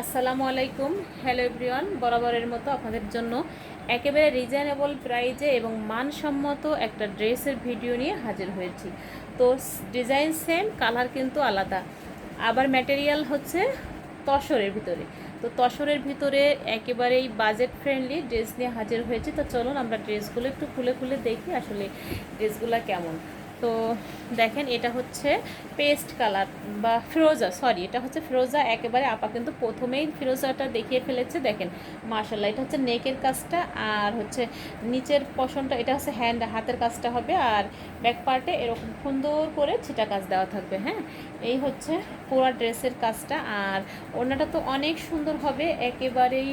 আসসালামু আলাইকুম। Hello everyone বরাবরের মতো আপনাদের জন্য একেবারে রিজনেবল প্রাইজে এবং মানসম্মত একটা ড্রেসের ভিডিও নিয়ে হাজির হয়েছি। তো ডিজাইন সেম কালার কিন্তু আলাদা। আবার ম্যাটেরিয়াল হচ্ছে তসরের ভিতরে। তো তসরের ভিতরে একেবারেই বাজেট ফ্রেন্ডলি ড্রেস নিয়ে হাজির হয়েছি। তো চলুন আমরা ড্রেসগুলো একটু খুলে খুলে দেখি আসলে ড্রেসগুলো কেমন। তো দেখেন, এটা হচ্ছে পেস্ট কালার বা ফিরোজা সরি এটা হচ্ছে ফিরোজা, একেবারে আপা কিন্তু প্রথমেই ফিরোজাটা দেখিয়ে ফেলেছে, দেখেন। মার্শাল্লাহ এটা হচ্ছে নেকের কাজটা, আর হচ্ছে নিচের পশনটা এটা হচ্ছে হ্যান্ড হাতের কাজটা হবে, আর ব্যাক পার্টে এরকম সুন্দর করে ছিটা কাজ দেওয়া থাকবে হ্যাঁ? এই হচ্ছে পুরা ড্রেসের কাজটা, আর ওড়নাটা তো অনেক সুন্দর হবে, একেবারেই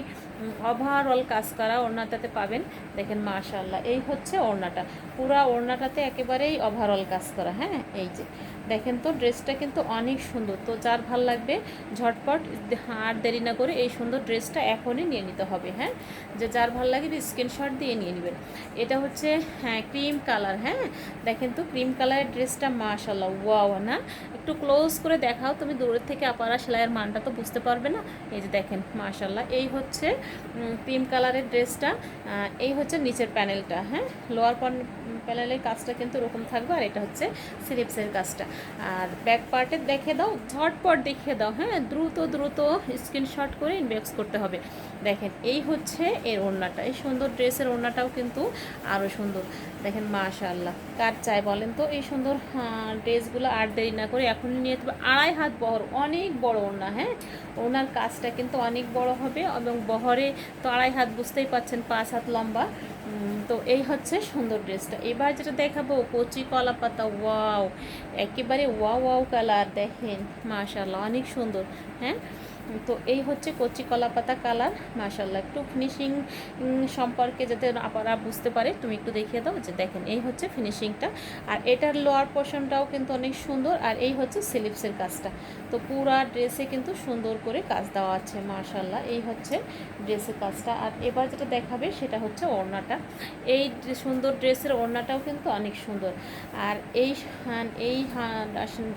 ওভারঅল কাজ করা ওড়নাটাতে পাবেন। দেখেন মাশাল্লাহ এই হচ্ছে ওড়নাটা, পুরা ওড়নাটাতে একেবারেই ওভারঅল কাজ করা হ্যাঁ? এই যে, দেখেন তো ড্রেসটা কিন্তু অনেক সুন্দর। তো যার ভালো লাগবে, ঝটপট আর দেরি না করে এই সুন্দর ড্রেসটা এখনই নিয়ে নিতে হবে হ্যাঁ? যে যার ভালো লাগে স্ক্রিনশট দিয়ে নিয়ে নেবেন। এটা হচ্ছে হ্যাঁ ক্রিম কালার হ্যাঁ? দেখেন তো ক্রিম কালারের ড্রেসটা মাশাল্লাহ ওয়াও না? একটু ক্লোজ করে দেখাও, তুমি দূরের থেকে আপারা সেলাইয়ের মানটা তো বুঝতে পারবে না। এই যে দেখেন মাশাল্লাহ এই হচ্ছে ক্রিম কালারের ড্রেসটা এই হচ্ছে নিচের প্যানেলটা হ্যাঁ? লোয়ার প্যানেলের কাজটা কিন্তু ওরকম থাকবে আর এটা হচ্ছে স্লিপসের কাজটা। আর ব্যাক পার্টে দেখে দাও, ঝটপট দেখিয়ে দাও হ্যাঁ? দ্রুত দ্রুত স্ক্রিনশট করে ইনবক্স করতে হবে। দেখেন, এই হচ্ছে এর ওড়নাটা। এই সুন্দর ড্রেসের ওড়নাটাও কিন্তু আরও সুন্দর। দেখেন মাশাল্লাহ কার চাই বলেন তো? এই সুন্দর ড্রেসগুলো আর দেরি না করে এখনই নিয়ে তবে আড়াই হাত বহর, অনেক বড় ওড়না হ্যাঁ? ওনার কাজটা কিন্তু অনেক বড় হবে এবং বহরে তো আড়াই হাত বুঝতেই পাচ্ছেন পাঁচ হাত লম্বা। তো এই হচ্ছে সুন্দর ড্রেসটা। এবার যেটা দেখাবো, কচি কলা পাতা, ওয়াও! একেবারে ওয়াও ওয়াও কালার, দেখেন মাশাল্লাহ অনেক সুন্দর হ্যাঁ? তো এই হচ্ছে কচি কলা পাতা কালার মাশাল্লাহ একটু ফিনিশিং সম্পর্কে যাতে আপনারা বুঝতে পারে, তুমি একটু দেখিয়ে দাও, যে দেখেন, এই হচ্ছে ফিনিশিংটা আর এটার লোয়ার পোর্শনটাও কিন্তু অনেক সুন্দর, আর এই হচ্ছে স্লিপসের কাজটা। তো পুরা ড্রেসে কিন্তু সুন্দর করে কাজ দেওয়া আছে মাশাল্লাহ এই হচ্ছে ড্রেসের কাজটা। আর এবার যেটা দেখাবে, সেটা হচ্ছে ওড়নাটা। এই সুন্দর ড্রেসের ওড়নাটাও কিন্তু অনেক সুন্দর। আর এই এই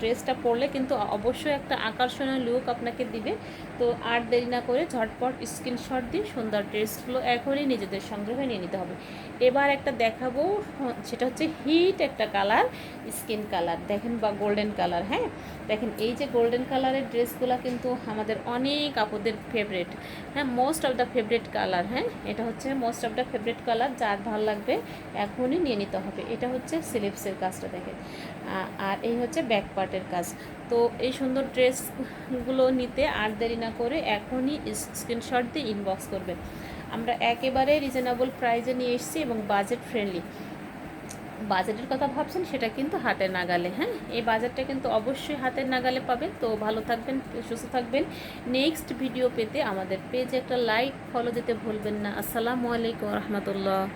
ড্রেসটা পরলে কিন্তু অবশ্যই একটা আকর্ষণীয় লুক আপনাকে দিবে। তো আর দেরি না করে ঝটপট স্ক্রিনশট দিয়ে সুন্দর ড্রেসগুলো এখনই নিজেদের সংগ্রহে নিয়ে নিতে হবে। এবার একটা দেখাবো সেটা হচ্ছে হিট একটা কালার, স্কিন কালার। দেখেন বা গোল্ডেন কালার হ্যাঁ? দেখেন, এই যে গোল্ডেন কালারের ড্রেসগুলো কিন্তু আমাদের অনেক আপদের ফেভারেট হ্যাঁ? Most of the favourite colour হ্যাঁ? এটা হচ্ছে most of the favourite colour যার ভালো লাগবে এখনই নিয়ে নিতে হবে। এটা হচ্ছে সিলিপসের কাজটা দেখেন। আর এই হচ্ছে ব্যাক পার্টের কাজ। তো এই সুন্দর ড্রেসগুলো নিতে আর দেরি না করে এখনই স্ক্রিনশট দিয়ে ইনবক্স করবেন। আমরা একেবারে রিজনেবল প্রাইজে নিয়ে এসেছি এবং বাজেট ফ্রেন্ডলি বাজেটের কথা ভাবছেন, সেটা কিন্তু হাতের নাগালে হ্যাঁ? এই বাজেটটা কিন্তু অবশ্যই হাতের নাগালে পাবেন। তো ভালো থাকবেন, সুস্থ থাকবেন। নেক্সট ভিডিও পেতে আমাদের পেজে একটা লাইক, ফলো দিতে ভুলবেন না। আসসালামু আলাইকুম রহমতুল্লাহ।